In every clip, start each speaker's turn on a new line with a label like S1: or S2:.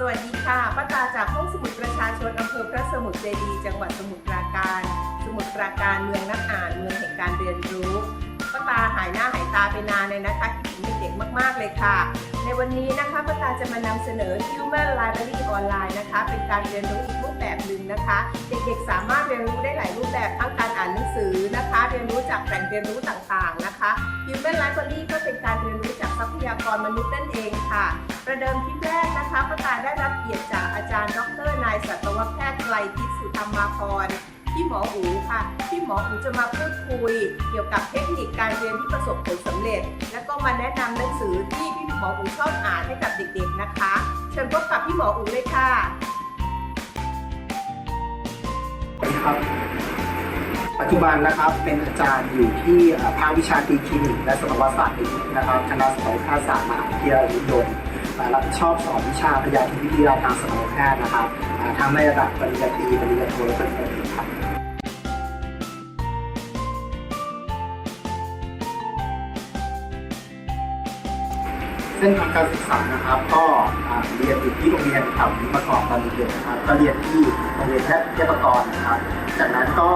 S1: สวัสดีค่ะป้าตาจากห้องสมุดประชาชนอำเภอพระสมุทรเจดีจังหวัดสมุทรปราการ สมุทรปราการเมืองนักอ่านเมืองแห่งการเรียนรู้ป้าตาหายหน้าหายตาไปนานเลยนะคะคิดถึงเด็กๆมาก ๆเลยค่ะ ในวันนี้นะคะป้าตาจะมานำเสนอ Human Library Online นะคะ เป็นการเรียนรู้อีกรูปแบบหนึ่งนะคะ เด็กๆสามารถเรียนรู้ได้หลายรูปแบบทั้งการ รียนรู้จากแหล่งเรียนรู้ต่างๆนะคะ Human Library ก็เป็นการเรียนรู้จากทรัพยากรมนุษย์นั่นเองค่ะ ประเดิมคลิปแรกนะคะป้าตาได้รับเกียรติจากอาจารย์ ดรนายสัตวแพทย์ไกลทิพย์สุธรรมาพรพี่หมออูค่ะ พี่หมออูจะมาพูดคุย เกี่ยวกับเทคนิคการเรียนที่ประสบผลสำเร็จ และก็มาแนะนำหนังสือที่พี่หมออูชอบอ่านให้กับเด็กๆนะคะ เชิญพบกับพี่หมออูเลยค่ะ
S2: ครับ ปัจจุบันนะครับเป็นอาจารย์อยู่ที่ภาควิชาตีคลินิกและสัตวศาสตร์นะครับคณะสัตวแพทยศาสตร์มหาวิทยาลัยมหิดลอ่ารับผิดชอบสอนวิชาพยาธิวิทยาทางสัตวแพทย์นะครับทั้งในระดับปริญญาตรีปริญญาโทและปริญญาเอกครับเส้นทางการศึกษานะครับก็เรียนอยู่ที่โรงเรียนแถวนี้มาก่อนตอนเด็กๆนะครับก็เรียนที่โรงเรียนแพทย์เทพกรนะครับ จากนั้นก็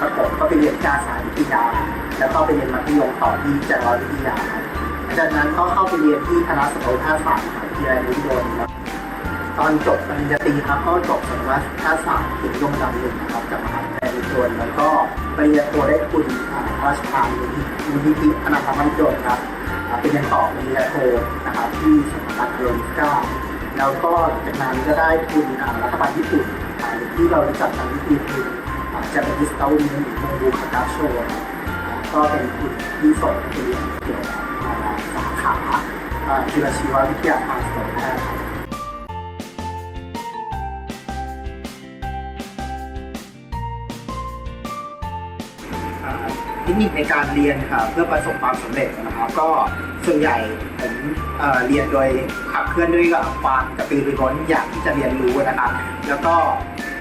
S2: ประกบก็ไปเรียนการสายวิทยา แล้วก็ไปเรียนมัธยมต่อที่จังหวัดวิทยา จากนั้นก็เข้าไปเรียนที่คณะสัตวแพทยศาสตร์มหาวิทยาลัยมหิดลครับตอนจบปริญญาตรีครับก็จบสัตวแพทยศาสตร์ถึงยงดำหนึ่งนะครับจากมหาวิทยาลัยมหิดลแล้วก็ปริญญาโทได้ทุนอ่าพระราชทานมูลนิธิอนาถามหิดลครับเป็นเรียนต่อปริญญาโทนะครับที่สถาบันเรลิสกาแล้วก็จากนั้นก็ได้ทุนอ่ารัฐบาลญี่ปุ่น หรือที่เรารู้จักกันก็คือทุนจาปนิสเตาลินหรือโงบูคาตาโชก็เป็นทุนที่สอนไปเรียนเกี่ยวกับสาขาจุฬาชีววิทยาทางสัตวแพทย์ครับ เทคนิคในการเรียนครับเพื่อประสบความสำเร็จนะครับ ก็ส่วนใหญ่ผมเเรียนโดยขับเคลื่อนด้วยกับความกระตือรือร้นอยากที่จะเรียนรู้นะครับ แล้วก็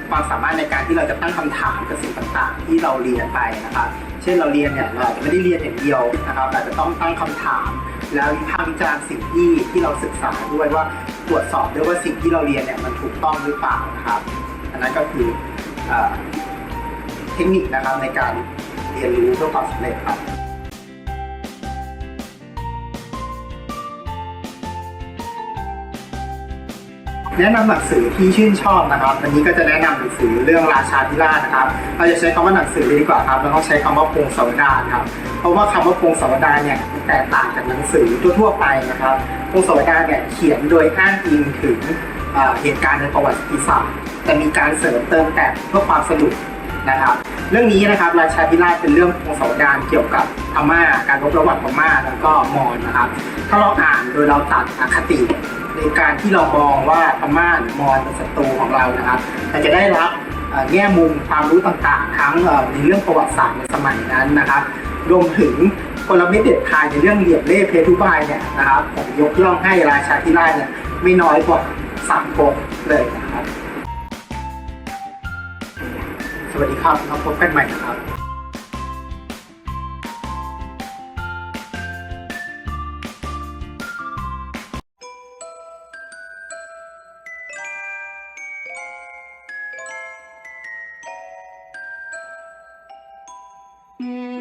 S2: ความสามารถในการที่เราจะตั้งคำถามกับสิ่งต่างๆ ที่เราเรียนไปนะครับ เช่นเราเรียนเนี่ยเราจะไม่ได้เรียนอย่างเดียวนะครับอาจจะต้องตั้งคำถาม แล้ววิพากษ์วิจารณ์สิ่งที่ที่เราศึกษาด้วยว่าตรวจสอบด้วยว่าสิ่งที่เราเรียนเนี่ยมันถูกต้องหรือเปล่านะครับ อันนั้นก็คือเทคนิคนะครับในการ เรียนรู้เพื่อความสำเร็จครับแนะนำหนังสือที่ชื่นชอบนะครับวันนี้ก็จะแนะนำหนังสือเรื่องราชาธิราชนะครับ เราจะใช้คำว่าหนังสือดีกว่าครับเราต้องใช้คำว่าพงศาวดารครับ เพราะว่าคำว่าพงศาวดารเนี่ยแตกต่างจากหนังสือทั่วๆไปนะครับพงศาวดารเนี่ยเขียนโดยอ้างอิงถึงเหตุการณ์ในประวัติศาสตร์แต่มีการเสริมเติมแต่งเพื่อความสนุก นะครับเรื่องนี้นะครับราชาธิราชเป็นเรื่องของสาวดารเกี่ยวกับพม่าการรบระหว่างพม่าแล้วก็มอญนะครับ ถ้าเราอ่านโดยเราตัดอคติในการที่เรามองว่าพม่าหรือมอญเป็นศัตรูของเรานะครับเราจะได้รับแง่มุมความรู้ต่างๆ ทั้งในเรื่องประวัติศาสตร์ในสมัยนั้นนะครับรวมถึงกลเม็ดเด็ดขาดในเรื่องเหลี่ยมเล่เพทุบายเนี่ยนะครับผมยกย่องให้ราชาธิราชเนี่ยไม่น้อยกว่าสามก๊กเลยนะ สวัสดีครับเราพบกันใหม่นะครับ
S3: Mm.